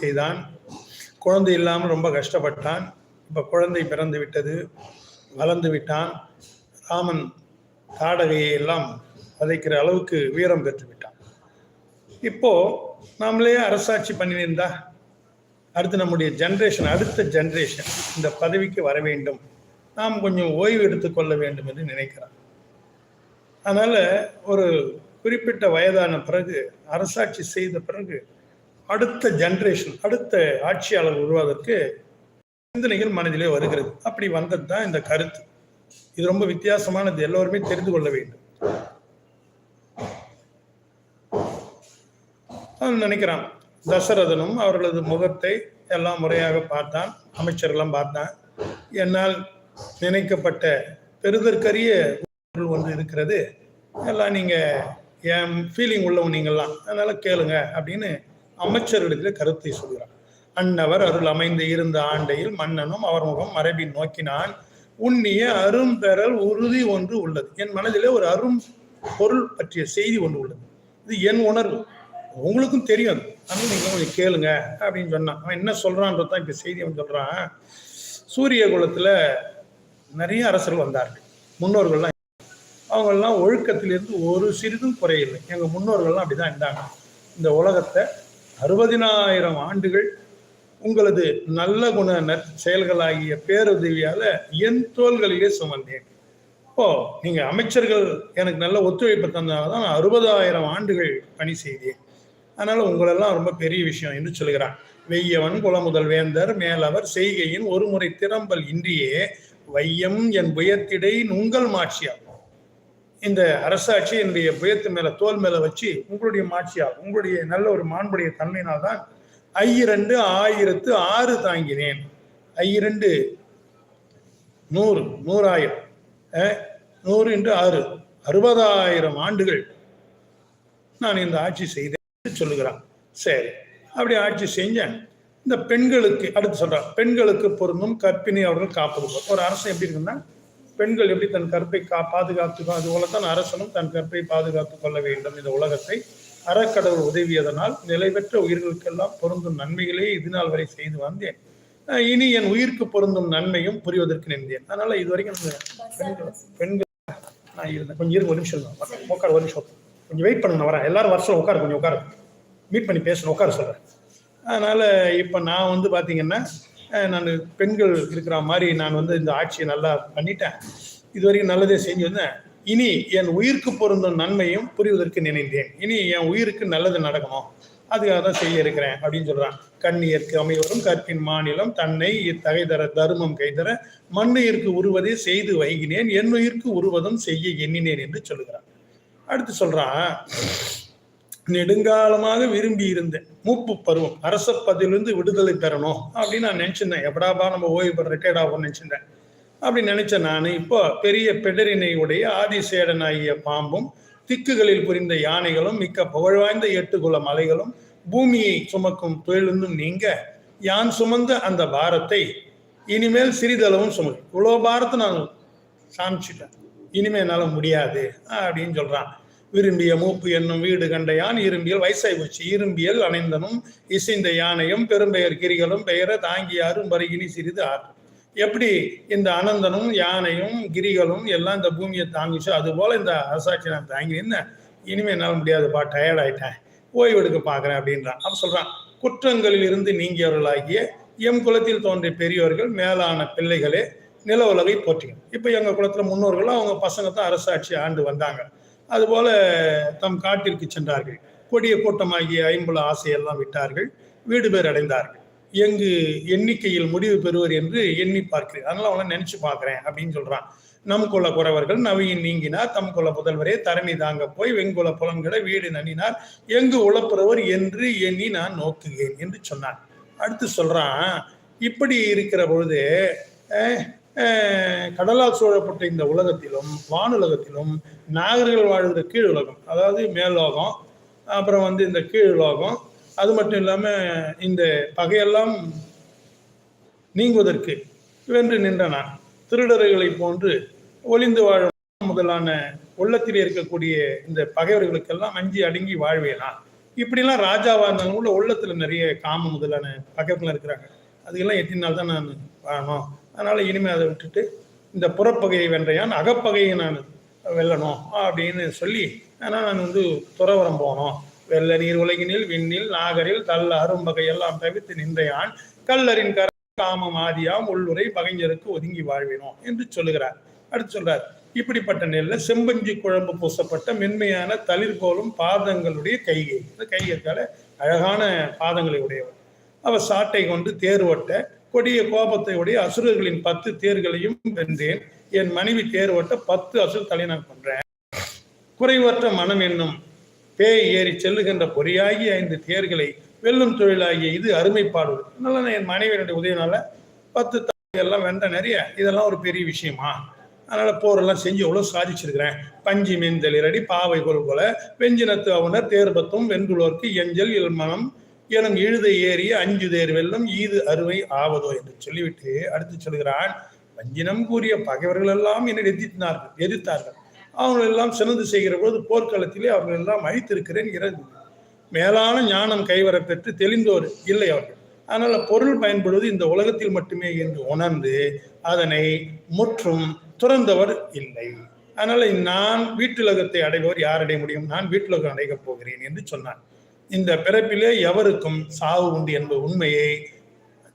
செய்தான். குழந்தை இல்லாமல் ரொம்ப கஷ்டப்பட்டான். இப்போ குழந்தை பிறந்து விட்டது வளர்ந்து விட்டான். ராமன் தாடகையை எல்லாம் வதைக்கிற அளவுக்கு வீரம் பெற்று விட்டான். இப்போ நாமளே அரசாட்சி பண்ணியிருந்தா அடுத்து நம்முடைய ஜென்ரேஷன் அடுத்த ஜென்ரேஷன் இந்த பதவிக்கு வர வேண்டும். நாம் கொஞ்சம் ஓய்வு எடுத்துக்கொள்ள வேண்டும் என்று நினைக்கிறான். அதனால் ஒரு குறிப்பிட்ட வயதான பிறகு அரசாட்சி செய்த பிறகு அடுத்த ஜென்ரேஷன் அடுத்த ஆட்சியாளர் உருவாவதற்கு சிந்தனைகள் மனதிலே வருகிறது. அப்படி வந்தது தான் இந்த கருத்து. இது ரொம்ப வித்தியாசமானது. எல்லோருமே தெரிந்து கொள்ள வேண்டும். அவன் நினைக்கிறான் தசரதனும் அவர்களது முகத்தை எல்லாம் முறையாக பார்த்தான் அமைச்சர்களாம் பார்த்தான். என்னால் நினைக்கப்பட்ட பெறுதற்கரிய ஒன்று இருக்கிறது. எல்லாம் நீங்கள் என் ஃபீலிங் உள்ளவங்க நீங்கள்லாம். அதனால் கேளுங்க அப்படின்னு அமைச்சர்களிடத்தில் கருத்தை சொல்கிறார். அன்னவர் அருள் அமைந்து இருந்த ஆண்டையில் மன்னனும் அவர் முகம் மரபின் நோக்கினான். உன்னிய அரும்பெறல் உறுதி ஒன்று உள்ளது. என் மனதிலே ஒரு அரும் பொருள் பற்றிய செய்தி ஒன்று உள்ளது. இது என் உணர்வு. உங்களுக்கும் தெரியும் அது ஆனால் நீங்க கொஞ்சம் கேளுங்க அப்படின்னு சொன்னான். அவன் என்ன சொல்றான்றது தான் இப்ப செய்தி அவன் சொல்றான். சூரிய குலத்துல நிறைய அரசர்கள் வந்தார்கள். முன்னோர்கள்லாம் அவங்கெல்லாம் ஒழுக்கத்திலிருந்து ஒரு சிறிதும் குறையில்லை. எங்க முன்னோர்கள்லாம் அப்படிதான் இருந்தாங்க. இந்த உலகத்தை அறுபதினாயிரம் ஆண்டுகள் உங்களது நல்ல குண செயல்களாகிய பேருதவியால என் தோள்களிலே சுமந்தேன். இப்போ நீங்க அமைச்சர்கள் எனக்கு நல்ல ஒத்துழைப்பு தந்ததாக தான் நான் அறுபதாயிரம் ஆண்டுகள் பணி செய்தேன். அதனால உங்களெல்லாம் ரொம்ப பெரிய விஷயம் என்று சொல்கிறான் வெய்யவன் குலமுதல் வேந்தர் மேலவர் செய்கையின் ஒரு முறை திறம்பல் இன்றியே வையம் என் புயத்திடை உங்கள் மாட்சியாகும். இந்த அரசாட்சி என்னுடைய புயத்து மேல தோல் மேல வச்சு உங்களுடைய மாட்சியால் உங்களுடைய நல்ல ஒரு மாண்புடைய தன்மையினால் தான் ஐயிரண்டு ஆயிரத்து ஆறு தாங்கினேன். ஐயிரண்டு நூறு நூறாயிரம் நூறு என்று ஆறு அறுபதாயிரம் ஆண்டுகள் நான் இந்த ஆட்சி செய்தேன் சொல்லுகிறான். சரி அப்படி ஆட்சி செஞ்சேன். இந்த பெண்களுக்கு அடுத்து சொல்றான் பெண்களுக்கு பொருந்தும் கற்பினை அவர்கள் காப்பது ஒரு அரசு எப்படி இருக்குன்னா பெண்கள் எப்படி தன் கற்பை கா பாதுகாத்துக்கோ அது போல தான் அரசனும் தன் கற்பை பாதுகாத்துக் கொள்ள வேண்டும். இந்த உலகத்தை அறக்கடவுள் உதவியதனால் நிலைபெற்ற உயிர்களுக்கெல்லாம் பொருந்தும் நன்மைகளே இது நாள் வரை செய்து வந்தேன். இனி என் உயிருக்கு பொருந்தும் நன்மையும் புரிவதற்கு நின்றேன். அதனால இது வரைக்கும் பெண்கள் பெண்கள் நான் இருந்தேன் கொஞ்சம் இருங்க ஒரு நிமிஷம். உட்காரு ஒரு நிமிஷம். கொஞ்சம் வெயிட் பண்ணுங்க நான் வரேன். எல்லாரும் வருஷம் உட்காரு கொஞ்சம் உட்காரு மீட் பண்ணி பேசணும் உட்கார சொல்றேன். அதனால இப்போ நான் வந்து பாத்தீங்கன்னா அஹ், நான் பெண்கள் இருக்கிற மாதிரி நான் வந்து இந்த ஆட்சியை நல்லா பண்ணிட்டேன். இதுவரைக்கும் நல்லதே செஞ்சு வந்தேன். இனி என் உயிருக்கு பொருந்தும் நன்மையும் புரிவதற்கு நினைந்தேன். இனி என் உயிருக்கு நல்லது நடக்கணும். அதுக்காக தான் செய்ய இருக்கிறேன் அப்படின்னு சொல்றான். கண்ணியர்க்கு அமைவரும் கற்பின் மாநிலம். தன்னை இத்தகைதர தருமம் கைதர மண்ணுயிருக்கு உருவதை செய்து வைகினேன் என் உயிருக்கு உருவதும் செய்ய எண்ணினேன் என்று சொல்லுகிறான். அடுத்து சொல்றான். நெடுங்காலமாக விரும்பி இருந்தேன் மூப்பு பருவம் அரச பதவியிலிருந்து விடுதலை பெறணும் அப்படின்னு நான் நினைச்சிருந்தேன். எப்படாப்பா நம்ம ஓய்வு பெற ரிட்டையர்ட் ஆகும்னு நினச்சிருந்தேன். அப்படி நினைச்ச நான். இப்போ பெரிய பெடரினையுடைய ஆதிசேடனாகிய பாம்பும் திக்குகளில் புரிந்த யானைகளும் மிக்க புகழ்வாய்ந்த எட்டு குல மலைகளும் பூமியை சுமக்கும் தொழிலிருந்தும் நீங்க யான் சுமந்த அந்த பாரத்தை இனிமேல் சிறிதளவும் சுமக்கும் இவ்வளோ பாரத்தை நான் சாமிச்சிட்டேன். இனிமேல் என்னால் முடியாது அப்படின்னு சொல்றான். விரும்பிய மூப்பு என்னும் வீடு கண்ட யான் இரும்பியல் வயசாய் போச்சு. இரும்பியல் அணைந்தனும் இசைந்த யானையும் பெரும்பெயர் கிரிகளும் பெயர தாங்கியாரும் வருகினி சிறிது ஆறு எப்படி இந்த அனந்தனும் யானையும் கிரிகளும் எல்லாம் இந்த பூமியை தாங்கிச்சோ? அது போல இந்த அரசாட்சி நான் தாங்கி என்ன? இனிமே என்னால் முடியாதுப்பா டயர்ட் ஆயிட்டேன். ஓய்வு எடுக்க பார்க்குறேன் அப்படின்றான். அப்ப சொல்றான் குற்றங்களில் இருந்து நீங்கியவர்களாகிய எம் குலத்தில் தோன்றிய பெரியோர்கள் மேலான பிள்ளைகளே நில உலகை போற்றிங்க இப்போ எங்க குலத்துல முன்னோர்களும் அவங்க பசங்க தான் அரசாட்சி ஆண்டு வந்தாங்க. அதுபோல தம் காட்டிற்கு சென்றார்கள். கொடிய கூட்டமாகிய ஐம்புல ஆசையெல்லாம் விட்டார்கள். வீடு பேர் அடைந்தார்கள். எங்கு எண்ணிக்கையில் முடிவு பெறுவர் என்று எண்ணி பார்க்கிறேன். அதனால அவனை நினைச்சு பார்க்கிறேன் அப்படின்னு சொல்றான். நம் குல குறவர்கள் நவியின் நீங்கினார். தம் குல புதல்வரே தரணி தாங்க போய் வெங்குல புலன்கிட வீடு நனினார் எங்கு உழப்புறவர் என்று எண்ணி நான் நோக்குகிறேன் என்று சொன்னான். அடுத்து சொல்றான் இப்படி இருக்கிற பொழுது கடலால் சூழப்பட்ட இந்த உலகத்திலும் வானுலகத்திலும் நாகர்கள் வாழ்கிற கீழ் உலகம் அதாவது மேலோகம் அப்புறம் வந்து இந்த கீழ் உலகம் அது மட்டும் இல்லாமல் இந்த பகையெல்லாம் நீங்குவதற்கு வென்று நின்றனான் திருடர்களை போன்று ஒளிந்து வாழும் முதலான உள்ளத்தில் இருக்கக்கூடிய இந்த பகைவர்களுக்கெல்லாம் அஞ்சி அடங்கி வாழ்வேனா? இப்படிலாம் ராஜாவாக இருந்தாலும் கூட உள்ளத்தில் நிறைய காம முதலான பகைப்புலாம் இருக்கிறாங்க. அதுக்கெல்லாம் எத்தனை நாள் தான் நான் வாழணும். அதனால் இனிமேல் அதை விட்டுட்டு இந்த புறப்பகையை வென்றையான் அகப்பகையை நான் வெல்லணும் அப்படின்னு சொல்லி ஆனால் நான் வந்து துறவரம் போனோம். வெள்ள நீர் உலகினில் விண்ணில் நாகரில் தள்ள அரும்பகை எல்லாம் தவிர்த்து நின்றையான். கல்லரின் கர காமம் ஆதியாம் உள்ளுரை பகைஞருக்கு ஒதுங்கி வாழ்வினோம் என்று சொல்லுகிறார். அடுத்து சொல்றார் இப்படிப்பட்ட நெல்ல செம்பஞ்சி குழம்பு பூசப்பட்ட மென்மையான தளிர் போலும் பாதங்களுடைய கைகை. இந்த கைகைக்கால அழகான பாதங்களை உடையவர். அவர் சாட்டை கொண்டு தேர்வட்ட கொடிய கோபத்தை உடைய அசுரர்களின் பத்து தேர்களையும் வென்றேன். என் மனைவி தேர் ஓட்ட பத்து அசுர தலை நான் கொன்றேன். குறைவற்ற மனம் என்னும் பேய் ஏறி செல்லுகின்ற பொறியாகி ஐந்து தேர்களை வெல்லும் தொழிலாகிய இது அருமைப்பாடு. அதனால நான் என் மனைவியினுடைய உதவினால பத்து எல்லாம் வென்ற நிறைய இதெல்லாம் ஒரு பெரிய விஷயமா? அதனால போரெல்லாம் செஞ்சு எவ்வளோ சாதிச்சிருக்கிறேன். பஞ்சி மெந்தளிரடி பாவை கொள்கொல வெஞ்சினத்து அவனர் தேர்பத்தும் வென்றுள்ளோருக்கு எஞ்சல் இல்மனம் எனும் இழுதை ஏறிய அஞ்சு தேர் வெல்லும் ஈது அறுவை ஆவதோ என்று சொல்லிவிட்டு அடுத்து சொல்கிறான் வஞ்சினம் கூறிய பகைவர்கள் எல்லாம் என்னை எதிர்த்தார்கள் எதிர்த்தார்கள் அவர்கள் எல்லாம் சினந்து செய்கிற பொழுது போர்க்களத்திலே அவர்கள் எல்லாம் அழித்திருக்கிறேன் இறந்து. மேலான ஞானம் கைவர பெற்று தெளிந்தோர் இல்லை அவர்கள். அதனால பொருள் பயன்படுவது இந்த உலகத்தில் மட்டுமே என்று உணர்ந்து அதனை முற்றும் துறந்தவர் இல்லை. அதனால நான் வீட்டுலகத்தை அடைபவர் யார் அடைய முடியும். நான் வீட்டுலகம் அடையப் போகிறேன் என்று சொன்னான். இந்த பிறப்பிலே எவருக்கும் சாவு உண்டு என்பது உண்மையை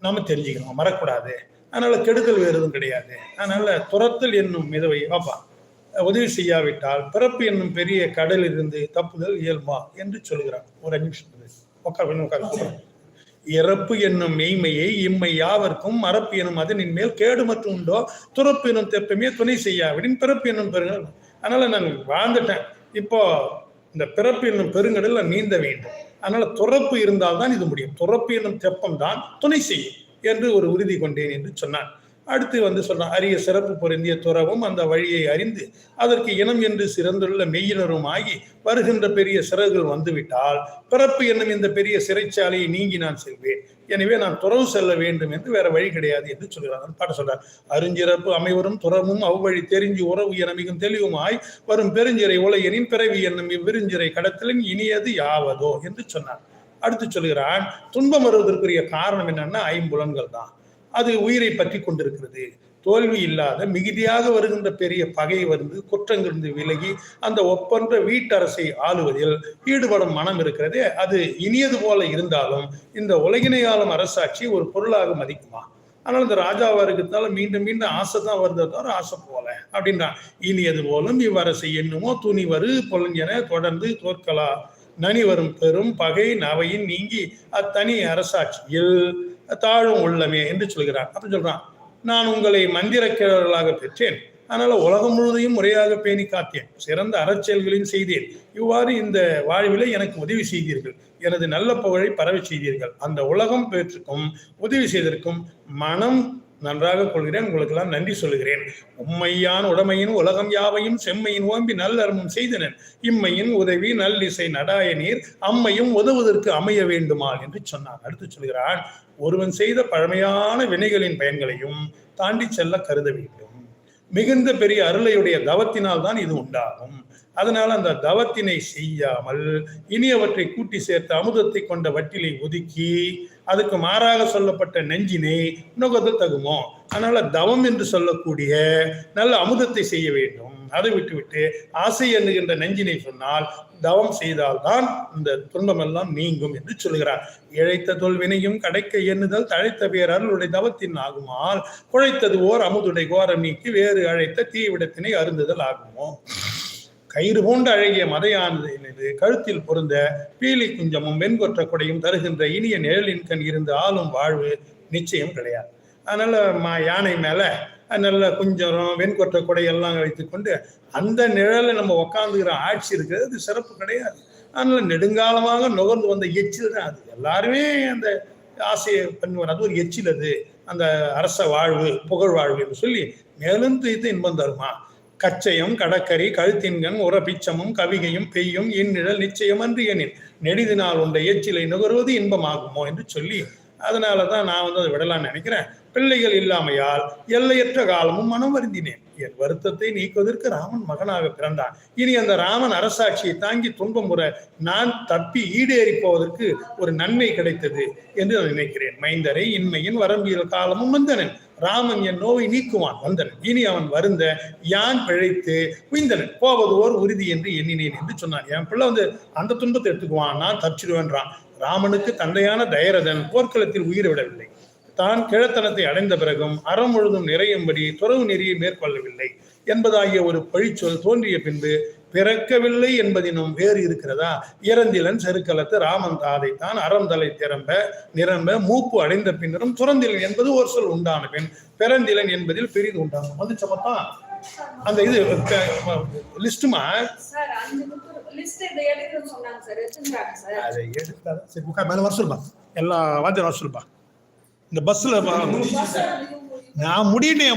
நாம தெரிஞ்சுக்கணும். மறக்கூடாது. அதனால கெடுதல் வேறு எதுவும் கிடையாது. அதனால துரத்தல் என்னும் மிதவை பாப்பா உதவி செய்யாவிட்டால் பிறப்பு என்னும் பெரிய கடலில் இருந்து தப்புதல் இயல்பா என்று சொல்கிறார் ஒரு அஞ்சு நிமிஷம் உட்கார் உட்கார் இறப்பு என்னும் மெய்மையை இம்மை யாவர்க்கும் மறப்பு எனும் அதனின் மேல் கேடு மற்றும் உண்டோ? துறப்பு எனும் தெப்பமே துணை செய்யாவிடின் பிறப்பு என்னும் பெருங்கள் அதனால நான் வாழ்ந்துட்டேன். இப்போ இந்த பிறப்பு என்னும் பெருங்கடல் நீந்த வேண்டும். அதனால துறப்பு இருந்தால்தான் இது முடியும். துறப்பு என்னும் தெப்பம் தான் துணை செய்யும் என்று ஒரு உறுதி கொண்டேன் என்று சொன்னான் அடுத்து வந்து சொன்னான் அரிய சிறப்பு பொருந்திய துறவும் அந்த வழியை அறிந்து அதற்கு இனம் என்று சிறந்துள்ள மெய்யினரும் ஆகி வருகின்ற பெரிய சிறகுகள் வந்துவிட்டால் பிறப்பு என்னும் இந்த பெரிய சிறைச்சாலையை நீங்கி நான் செல்வேன். எனவே நான் துறவு செல்ல வேண்டும் என்று வேற வழி கிடையாது என்று சொல்கிறார். பாட்ட சொல்றார். அருஞ்சிறப்பு அமைவரும் துறவும் அவ்வழி தெரிஞ்சு உறவு என மிகும் தெளிவுமாய் வரும் பெருஞ்சிறை உலகனின் பிறவி என்னும் இவ்விருஞ்சிறை கடத்தலின் இனியது யாவதோ என்று சொன்னார். அடுத்து சொல்கிறான் துன்பம் வருவதற்குரிய காரணம் என்னன்னா ஐம்புலன்கள் தான். அது உயிரை பற்றி கொண்டிருக்கிறது. தோல்வி இல்லாத மிகுதியாக வருகின்ற பெரிய பகை வந்து குற்றங்கிருந்து விலகி அந்த ஒப்பன்ற வீட்டரசை ஆளுவதில் ஈடுபடும் மனம் இருக்கிறதே அது இனியது போல இருந்தாலும் இந்த உலகினை ஆளும் அரசாட்சி ஒரு பொருளாக மதிக்குமா? ஆனால் இந்த ராஜாவா இருக்கிறதுனால மீண்டும் மீண்டும் ஆசை தான் வருது தவிர ஆசை போல அப்படின்றான். இனியது போலும் இவ்வரசை என்னமோ துணி வரு தொடர்ந்து தோற்கலா. நனி வரும் பெரும் பகை நவையின் நீங்கி அத்தனி அரசாட்சியில் தாழும் உள்ளமே என்று சொல்கிறான். அப்ப சொல்றான் நான் உங்களை மந்திரக்கிழவர்களாக பெற்றேன். அதனால உலகம் முழுவதையும் முறையாக பேணி காத்தேன். சிறந்த அறச்செயல்களையும் செய்தேன். இவ்வாறு இந்த வாழ்விலே எனக்கு உதவி செய்தீர்கள். எனது நல்ல புகழை பரவி செய்தீர்கள். அந்த உலகம் பெற்றுக்கும் உதவி செய்ததற்கும் மனம் நன்றாக கொள்கிறேன் உங்களுக்கு எல்லாம் நன்றி சொல்லுகிறேன். உம்மையான் உடமையின் உலகம் யாவையும் செம்மையின் ஓம்பி நல்லறமும் செய்தனன். இம்மையின் உதவி நல்லிசை நடாய நீர். அம்மையும் உதவுவதற்கு அமைய வேண்டுமா என்று சொன்னான். அடுத்து சொல்கிறான் ஒருவன் செய்த பழமையான வினைகளின் பயன்களையும் தாண்டி செல்ல கருத வேண்டும். மிகுந்த பெரிய அருளையுடைய தவத்தினால் தான் இது உண்டாகும். அதனால் அந்த தவத்தினை செய்யாமல் இனியவற்றை கூட்டி சேர்த்து அமுதத்தை கொண்ட வட்டிலை ஒதுக்கி அதுக்கு மாறாக சொல்லப்பட்ட நெஞ்சினை நுகர்தல் தகுமோ? அதனால தவம் என்று சொல்லக்கூடிய நல்ல அமுதத்தை செய்ய வேண்டும். அதை விட்டுவிட்டு ஆசை எண்ணுகின்ற நெஞ்சினை சொன்னால் தவம் செய்தால்தான் இந்த துன்பம் எல்லாம் நீங்கும் என்று சொல்கிறார். இழைத்த தொல்வினையும் கடைக்க எண்ணுதல் தழைத்த பேர் அருளுடைய தவத்தின் ஆகுமால் குழைத்தது ஓர் அமுதுடை கோரம் நீக்கி வேறு அழைத்த தீவிடத்தினை அருந்துதல் ஆகுமோ? கயிறு போன்ற அழகிய மதையானது கழுத்தில் பொருந்த பீலி குஞ்சமும் வெண்கொற்ற கொடையும் தருகின்ற இனிய நிழலின் கண் இருந்து ஆளும் வாழ்வு நிச்சயம் கிடையாது. அதனால மா யானை மேல நல்ல குஞ்சரம் வெண்கொற்ற கொடை எல்லாம் வைத்துக்கொண்டு அந்த நிழலை நம்ம உக்காந்துக்கிற ஆட்சி இருக்கிறது அது சிறப்பு கிடையாது. அதனால நெடுங்காலமாக நுகர்ந்து வந்த எச்சில் தான் அது. எல்லாருமே அந்த ஆசையை பண்ணுவார். அது ஒரு எச்சில் அது. அந்த அரச வாழ்வு புகழ் வாழ்வு என்று சொல்லி மேலும் துய்த்து இன்பம் தருமா? கச்சையும் கடற்கரி கழுத்தின்கண் உரபிச்சமும் கவிகையும் பெய்யும் இந்நிழல் நிச்சயம் அன்று எனில் நெடிதினால் உண்ட எச்சிலை நுகர்வது இன்பமாகுமோ என்று சொல்லி அதனால தான் நான் வந்து அதை விடலாம்னு நினைக்கிறேன். பிள்ளைகள் இல்லாமையால் எல்லையற்ற காலமும் மனம் வருந்தினேன். என் வருத்தத்தை நீக்குவதற்கு ராமன் மகனாக பிறந்தான். இனி அந்த ராமன் அரசாட்சியை தாங்கி துன்பம் முறை நான் தப்பி ஈடேறி போவதற்கு ஒரு நன்மை கிடைத்தது என்று நான் நினைக்கிறேன். மைந்தரை இன்மையின் வரம்பியல் காலமும் வந்தனன். ராமன் என் நோவை நீக்குவான். வந்தனன் இனி அவன் வருந்த யான் பிழைத்து உய்ந்தனன் போவது ஓர் உறுதி என்று எண்ணினேன் என்று சொன்னான். என் பிள்ளை வந்து அந்த துன்பத்தை எடுத்துக்குவான். நான் தப்பிச்சிடுவேன்றான் ராமனுக்கு தந்தையான தயரதன் போர்க்களத்தில் உயிர் விடவில்லை. தான் கிழத்தனத்தை அடைந்த பிறகும் அறம் முழுதும் நிறையும்படி துறவு நெறியை மேற்கொள்ளவில்லை என்பதாகிய ஒரு பழிச்சொல் தோன்றிய பின்பு பிறக்கவில்லை என்பதினும் வேறு இருக்கிறதா? இறந்திலன் செருக்கலத்து ராமன் தாதை தான் அறம் தலை திறம்ப நிரம்ப மூப்பு அடைந்த பின்னரும் துறந்திலன் என்பது ஒரு சொல் உண்டான பின் பிறந்திலன் என்பதில் பெரிது உண்டாகும். வந்துச்ச மொத்தம் அந்த இது லிஸ்ட்டுமா? சார் அஞ்சு புக்கு லிஸ்ட் இதை எடுக்கணும்னு சொன்னாங்க சார் எடுத்துக்கிறாங்க சார். அதை எடுத்தா சரி மேலே வர சொல்லுப்பா. எல்லா வாத்தியம் வர சொல்லுப்பா. இந்த பஸ்ஸில் நான் முடியலையே